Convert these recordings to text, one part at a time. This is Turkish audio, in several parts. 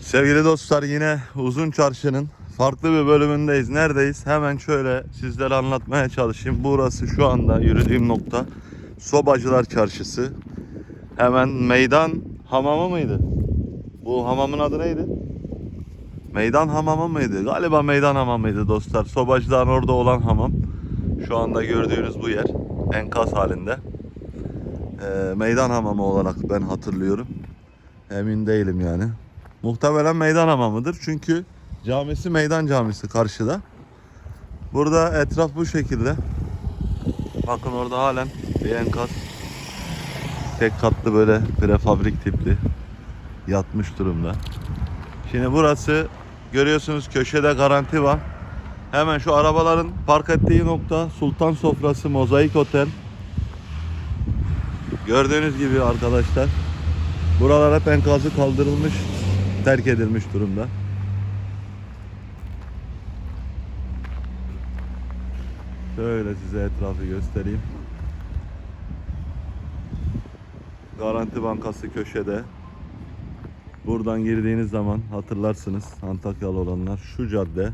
Sevgili dostlar yine Uzun Çarşı'nın farklı bir bölümündeyiz. Neredeyiz? Hemen şöyle sizlere anlatmaya çalışayım. Burası şu anda yürüdüğüm nokta Sobacılar Çarşısı. Hemen meydan hamamı mıydı? Bu hamamın adı neydi? Meydan hamamı mıydı? Galiba meydan hamamıydı dostlar. Sobacıların orada olan hamam. Şu anda gördüğünüz bu yer enkaz halinde. Ee, meydan hamamı olarak ben hatırlıyorum. Emin değilim yani. Muhtemelen meydan hamamıdır. Çünkü camisi meydan camisi karşıda. Burada etraf bu şekilde. Bakın orada halen bir enkaz. Tek katlı böyle prefabrik tipli. Yatmış durumda. Şimdi burası görüyorsunuz köşede garanti var. Hemen şu arabaların park ettiği nokta Sultan Sofrası Mozaik Otel. Gördüğünüz gibi arkadaşlar buralar hep enkazı kaldırılmış, terk edilmiş durumda. Şöyle size etrafı göstereyim. Garanti Bankası köşede. Buradan girdiğiniz zaman hatırlarsınız Antakyalı olanlar şu cadde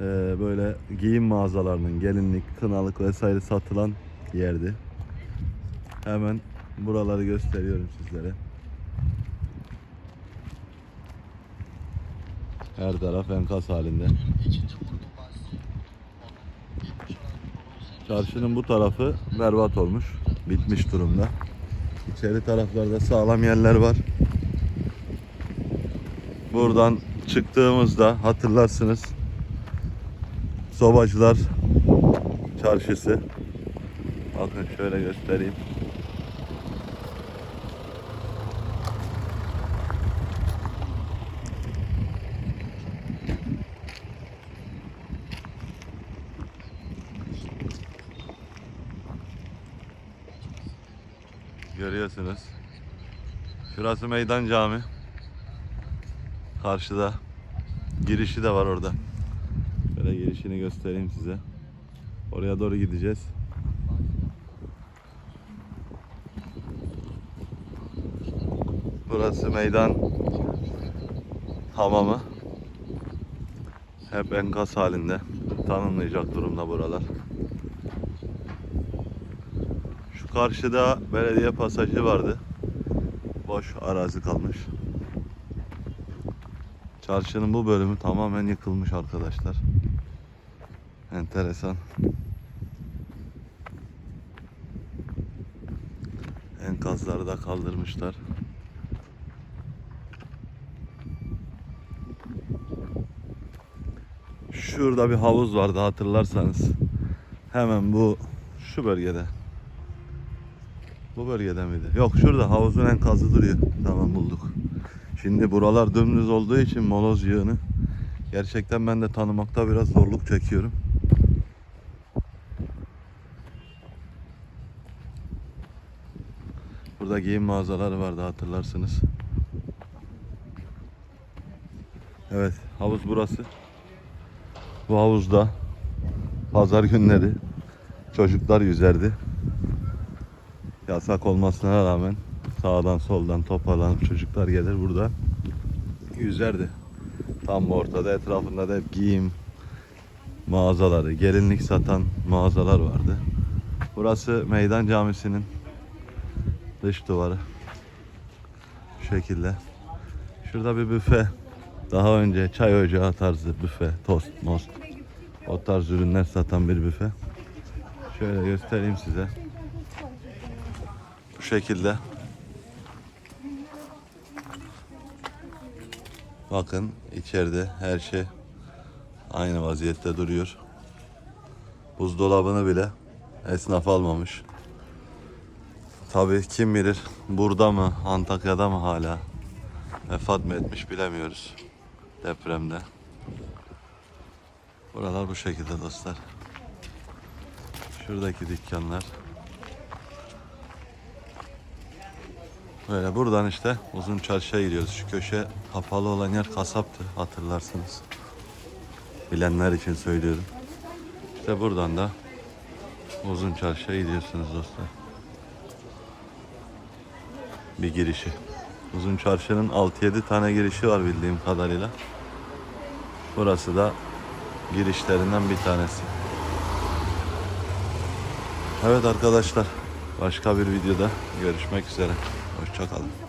e, böyle giyim mağazalarının gelinlik, kınalık vesaire satılan yerdi. Hemen buraları gösteriyorum sizlere. Her taraf enkaz halinde. Çarşının bu tarafı berbat olmuş. Bitmiş durumda. İçeri taraflarda sağlam yerler var. Buradan çıktığımızda hatırlarsınız. Sobacılar Çarşısı. Bakın şöyle göstereyim. Görüyorsunuz. Şurası Meydan Cami. Karşıda girişi de var orada. Şöyle girişini göstereyim size. Oraya doğru gideceğiz. Burası meydan hamamı. Hep enkaz halinde. Tanınmayacak durumda buralar. Karşıda belediye pasajı vardı. Boş arazi kalmış. Çarşının bu bölümü tamamen yıkılmış arkadaşlar. Enteresan. Enkazları da kaldırmışlar. Şurada bir havuz vardı hatırlarsanız. Hemen bu şu bölgede. Bu bölgede miydi? Yok şurada havuzun enkazı duruyor. Tamam bulduk. Şimdi buralar dümdüz olduğu için moloz yığını gerçekten ben de tanımakta biraz zorluk çekiyorum. Burada giyim mağazaları vardı hatırlarsınız. Evet havuz burası. Bu havuzda pazar günleri çocuklar yüzerdi. Yasak olmasına rağmen sağdan soldan toparlanıp çocuklar gelir burada yüzerdi. Tam ortada etrafında da hep giyim mağazaları, gelinlik satan mağazalar vardı. Burası Meydan Camisi'nin dış duvarı. Şu şekilde. Şurada bir büfe. Daha önce çay ocağı tarzı büfe, tost, most. O tarz ürünler satan bir büfe. Şöyle göstereyim size. Bu şekilde. Bakın içeride her şey aynı vaziyette duruyor. Buzdolabını bile esnaf almamış. Tabii kim bilir burada mı Antakya'da mı hala vefat mı etmiş bilemiyoruz depremde. Buralar bu şekilde dostlar. Şuradaki dükkanlar. Böyle buradan işte uzun çarşıya gidiyoruz. Şu köşe kapalı olan yer kasaptı hatırlarsınız. Bilenler için söylüyorum. İşte buradan da uzun çarşıya gidiyorsunuz dostlar. Bir girişi Uzun çarşının 6-7 tane girişi var bildiğim kadarıyla. Burası da girişlerinden bir tanesi. Evet arkadaşlar başka bir videoda görüşmek üzere. Hoşçakalın.